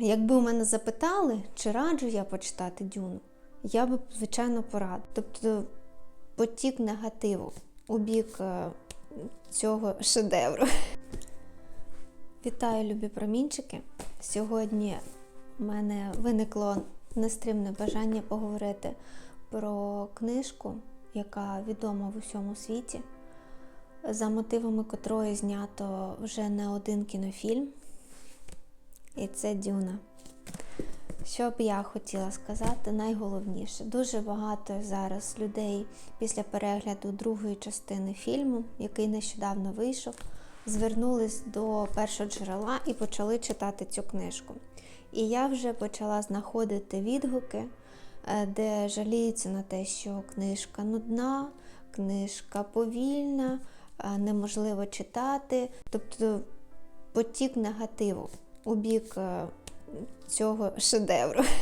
Якби у мене запитали, чи раджу я почитати Дюну, я би, звичайно, порадила. Тобто потік негативу у бік е, цього шедевру. Вітаю, любі промінчики. Сьогодні в мене виникло нестримне бажання поговорити про книжку, яка відома в усьому світі, за мотивами котрої знято вже не один кінофільм. І це Дюна. Що б я хотіла сказати, найголовніше, дуже багато зараз людей після перегляду другої частини фільму, який нещодавно вийшов, звернулись до першого джерела і почали читати цю книжку. І я вже почала знаходити відгуки, е, де жаліються на те, що книжка нудна, книжка повільна, е, неможливо читати, тобто потік негативу у бік е, цього шедевру.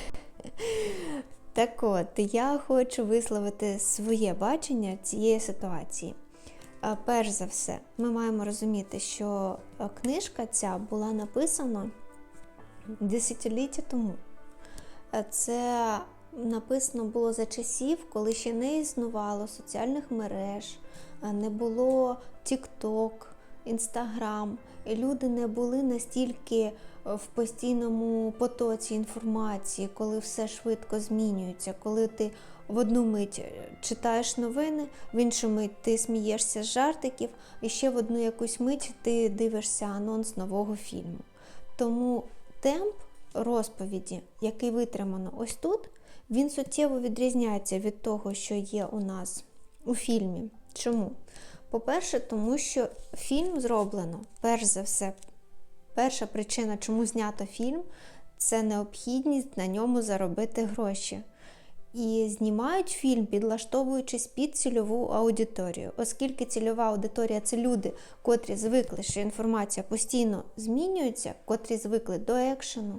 Так от, я хочу висловити своє бачення цієї ситуації. Е, Перш за все, ми маємо розуміти, що е, книжка ця була написана десятиліття тому. Це написано було за часів, коли ще не існувало соціальних мереж, не було TikTok, Instagram, і люди не були настільки в постійному потоці інформації, коли все швидко змінюється, коли ти в одну мить е, читаєш новини, в іншу мить ти смієшся з жартиків, і ще в одну якусь мить ти дивишся анонс нового фільму. Тому темп розповіді, який витримано ось тут, він суттєво відрізняється від того, що є у нас у фільмі. Чому? По-перше, тому що фільм зроблено, перш за все, перша причина, чому знято фільм, це необхідність на ньому заробити гроші. І знімають фільм, підлаштовуючись під цільову аудиторію, оскільки цільова аудиторія це люди, котрі звикли, що інформація постійно змінюється, котрі звикли до екшену,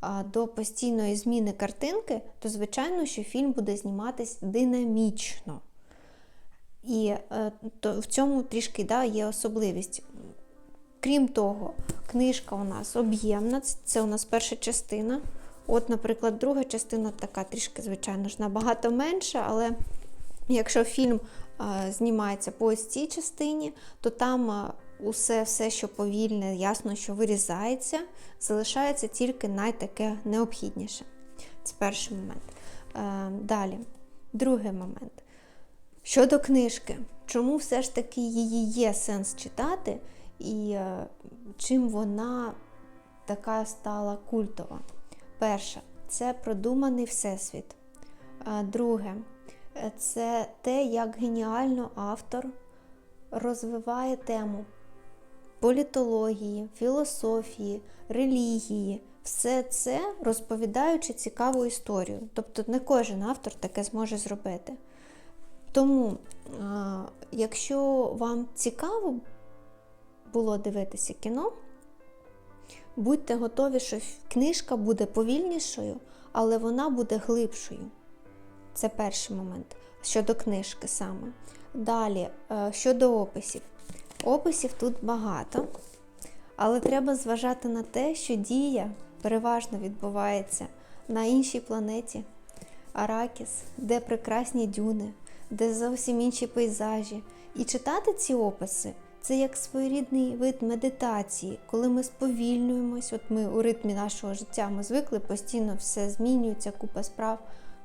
а, до постійної зміни картинки, то звичайно, що фільм буде зніматись динамічно. І е, то в цьому трішки да, є особливість. Крім того, книжка у нас об'ємна, це у нас перша частина. От, наприклад, друга частина така трішки, звичайно ж, набагато менша, але якщо фільм е, знімається по ось цій частині, то там е, усе, все, що повільне, ясно, що вирізається, залишається тільки найтаке необхідніше. Це перший момент. Е, далі, другий момент. Щодо книжки, чому все ж таки її є сенс читати, і е, чим вона така стала культова? Перше, це продуманий всесвіт. А Друге, е, це те, як геніально автор розвиває тему політології, філософії, релігії. Все це розповідаючи цікаву історію. Тобто не кожен автор таке зможе зробити. Тому, якщо вам цікаво було дивитися кіно, будьте готові, що книжка буде повільнішою, але вона буде глибшою. Це перший момент щодо книжки саме. Далі, е, щодо описів. Описів тут багато, але треба зважати на те, що дія переважно відбувається на іншій планеті Аракіс, де прекрасні дюни, де зовсім інші пейзажі. І читати ці описи це як своєрідний вид медитації, коли ми сповільнюємось, от ми у ритмі нашого життя ми звикли, постійно все змінюється, купа справ.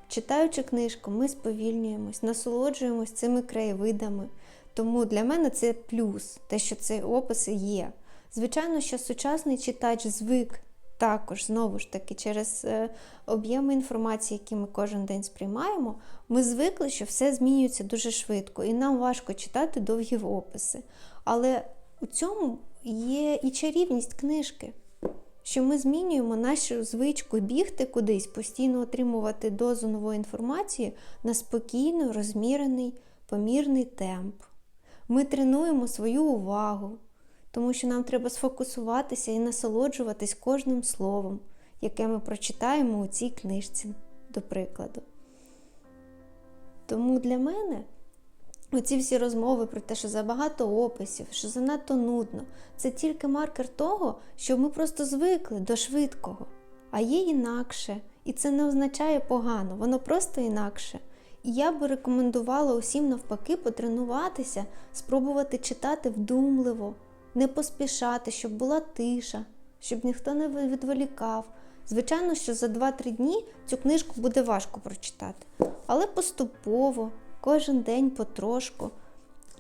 Читаючи книжку, ми сповільнюємось, насолоджуємось цими краєвидами. Тому для мене це плюс, те, що ці описи є. Звичайно, що сучасний читач звик також, знову ж таки, через е, об'єми інформації, які ми кожен день сприймаємо, ми звикли, що все змінюється дуже швидко, і нам важко читати довгі описи. Але у цьому є і чарівність книжки, що ми змінюємо нашу звичку бігти кудись, постійно отримувати дозу нової інформації на спокійно розмірений, помірний темп. Ми тренуємо свою увагу, тому що нам треба сфокусуватися і насолоджуватись кожним словом, яке ми прочитаємо у цій книжці, до прикладу. Тому для мене оці всі розмови про те, що забагато описів, що занадто нудно, це тільки маркер того, що ми просто звикли до швидкого. а є інакше. І це не означає погано, воно просто інакше. І я би рекомендувала усім навпаки потренуватися, спробувати читати вдумливо, не поспішати, щоб була тиша, щоб ніхто не відволікав. Звичайно, що за 2-3 дні цю книжку буде важко прочитати, але поступово, кожен день потрошку.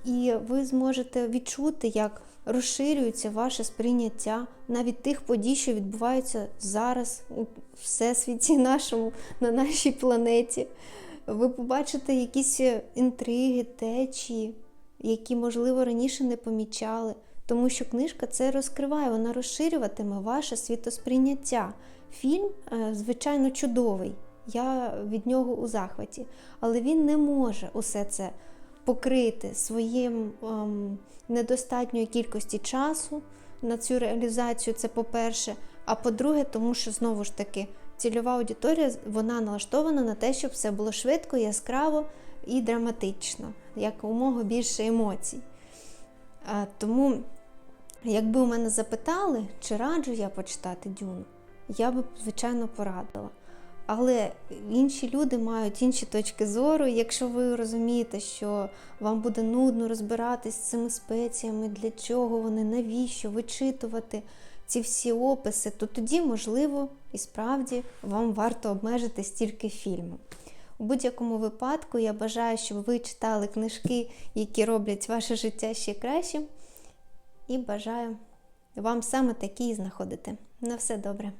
І ви зможете відчути, як розширюється ваше сприйняття навіть тих подій, що відбуваються зараз у всесвіті нашому, на нашій планеті. Ви побачите якісь інтриги, течії, які, можливо, раніше не помічали. Тому що книжка це розкриває, вона розширюватиме ваше світосприйняття. Фільм, е, звичайно, чудовий. Я від нього у захваті, але він не може усе це покрити своїм ем, недостатньої кількості часу на цю реалізацію. Це по-перше. А по-друге, тому що знову ж таки цільова аудиторія вона налаштована на те, щоб все було швидко, яскраво і драматично, якомога більше емоцій. А, тому, якби у мене запитали, чи раджу я почитати Дюну, я би, звичайно, порадила. Але інші люди мають інші точки зору. Якщо ви розумієте, що вам буде нудно розбиратись з цими спеціями, для чого вони, навіщо вичитувати ці всі описи, то тоді, можливо, і справді вам варто обмежитись тільки фільмом. У будь-якому випадку я бажаю, щоб ви читали книжки, які роблять ваше життя ще кращим. І бажаю вам саме такі знаходити. На все добре.